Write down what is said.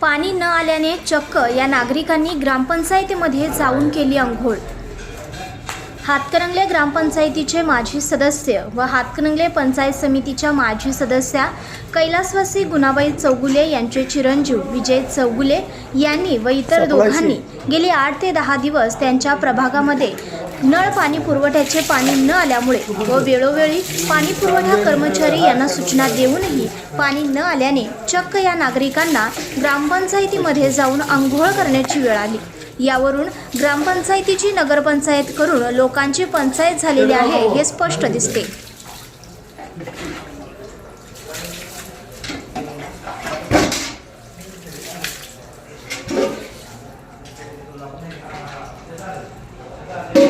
पाणी न आल्याने चक्क या नागरिकांनी ग्रामपंचायतीमध्ये जाऊन केली अंघोळ हातकणंगले ग्रामपंचायतीचे माजी सदस्य व हातकणंगले पंचायत समितीच्या माजी सदस्या कैलासवासी गुणाबाई चौगुले यांचे चिरंजीव विजय चौगुले यांनी व इतर दोघांनी गेली आठ ते दहा दिवस त्यांच्या प्रभागामध्ये नळ पाणी पुरवठ्याचे पाणी न आल्यामुळे व वेळोवेळी पाणी पुरवठा कर्मचारी यांना सूचना देऊनही पाणी न आल्याने चक्क या नागरिकांना ग्रामपंचायतीमध्ये जाऊन आंघोळ करण्याची वेळ आली यावरून ग्रामपंचायतीची नगरपंचायत करून लोकांची पंचायत झालेली आहे हे स्पष्ट दिसते Thank you.